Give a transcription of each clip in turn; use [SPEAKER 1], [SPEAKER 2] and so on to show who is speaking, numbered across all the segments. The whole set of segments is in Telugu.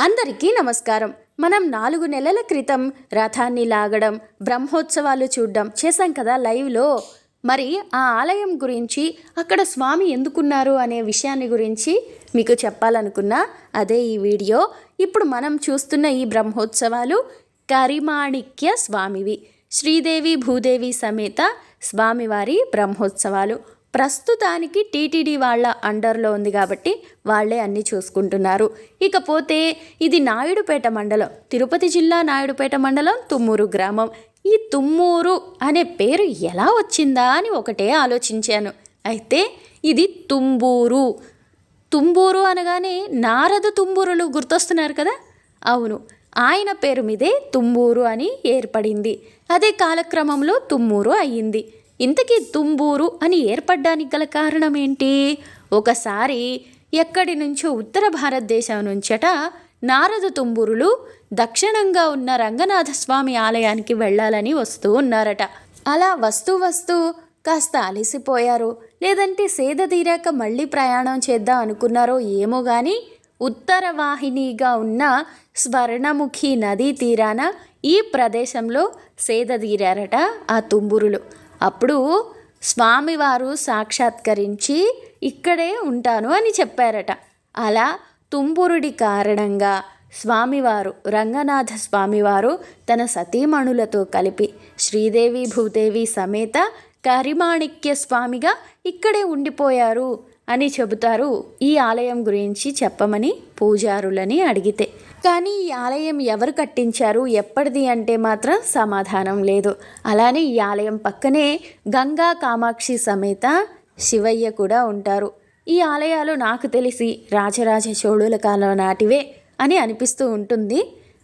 [SPEAKER 1] అందరికీ నమస్కారం. మనం నాలుగు నెలల క్రితం రథాన్ని లాగడం బ్రహ్మోత్సవాలు చూడడం చేశాం కదా లైవ్లో. మరి ఆ ఆలయం గురించి అక్కడ స్వామి ఎందుకున్నారు అనే విషయాన్ని గురించి మీకు చెప్పాలనుకున్నా అదే ఈ వీడియో. ఇప్పుడు మనం చూస్తున్న ఈ బ్రహ్మోత్సవాలు కరిమాణిక్య స్వామివి. శ్రీదేవి భూదేవి సమేత స్వామివారి బ్రహ్మోత్సవాలు. ప్రస్తుతానికి టీటీడీ వాళ్ళ అండర్లో ఉంది కాబట్టి వాళ్ళే అన్నీ చూసుకుంటున్నారు. ఇకపోతే ఇది నాయుడుపేట మండలం తిరుపతి జిల్లా నాయుడుపేట మండలం తుమ్మూరు గ్రామం. ఈ తుమ్మూరు అనే పేరు ఎలా వచ్చిందా అని ఒకటే ఆలోచించాను. అయితే ఇది తుంబూరు తుంబూరు అనగానే నారద తుంబూరులు గుర్తొస్తున్నారు కదా? అవును ఆయన పేరు మీదే తుంబూరు అని ఏర్పడింది. అదే కాలక్రమంలో తుమ్మూరు అయ్యింది. ఇంతకీ తుంబూరు అని ఏర్పడడానికి గల కారణం ఏంటి ఒకసారి ఎక్కడి నుంచో ఉత్తర భారతదేశం నుంచట నారద తుంబురులు దక్షిణంగా ఉన్న రంగనాథ స్వామి ఆలయానికి వెళ్ళాలని వస్తూ ఉన్నారట. అలా వస్తూ వస్తూ కాస్త అలసిపోయారు. లేదంటే సేద తీరాక మళ్ళీ ప్రయాణం చేద్దాం అనుకున్నారో ఏమో కానీ ఉత్తర వాహినిగా ఉన్న స్వర్ణముఖి నదీ తీరాన ఈ ప్రదేశంలో సేద తీరారట ఆ తుంబురులు. అప్పుడు స్వామివారు సాక్షాత్కరించి ఇక్కడే ఉంటాను అని చెప్పారట. అలా తుంబురుడి కారణంగా స్వామివారు రంగనాథ స్వామివారు తన సతీమణులతో కలిపి శ్రీదేవి భూదేవి సమేత కరిమాణిక్య స్వామిగా ఇక్కడే ఉండిపోయారు అని చెబుతారు. ఈ ఆలయం గురించి చెప్పమని పూజారులని అడిగితే కానీ ఈ ఆలయం ఎవరు కట్టించారు? ఎప్పటిది అంటే మాత్రం సమాధానం లేదు. అలానే ఈ ఆలయం పక్కనే గంగా కామాక్షి సమేత శివయ్య కూడా ఉంటారు. ఈ ఆలయాలు నాకు తెలిసి రాజరాజ చోళుల కాలం నాటివే అని అనిపిస్తూ ఉంటుంది.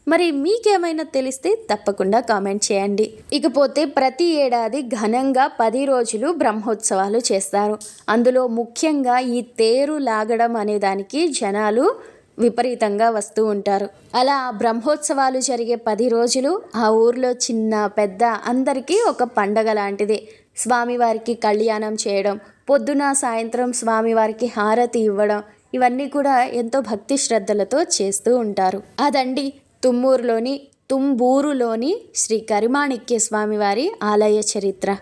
[SPEAKER 1] మరి మీకేమైనా తెలిస్తే తప్పకుండా కామెంట్ చేయండి. ఇకపోతే ప్రతి ఏడాది ఘనంగా పది రోజులు బ్రహ్మోత్సవాలు చేస్తారు. అందులో ముఖ్యంగా ఈ తేరు లాగడం అనే దానికి జనాలు విపరీతంగా వస్తూ ఉంటారు. అలా బ్రహ్మోత్సవాలు జరిగే పది రోజులు ఆ ఊర్లో చిన్న పెద్ద అందరికీ ఒక పండగ లాంటిదే. స్వామివారికి కళ్యాణం చేయడం పొద్దున సాయంత్రం స్వామివారికి హారతి ఇవ్వడం ఇవన్నీ కూడా ఎంతో భక్తి శ్రద్ధలతో చేస్తూ ఉంటారు. అదండి తుమ్మూరులోని తుంబూరులోని శ్రీ కరిమాణిక్య స్వామివారి ఆలయ చరిత్ర.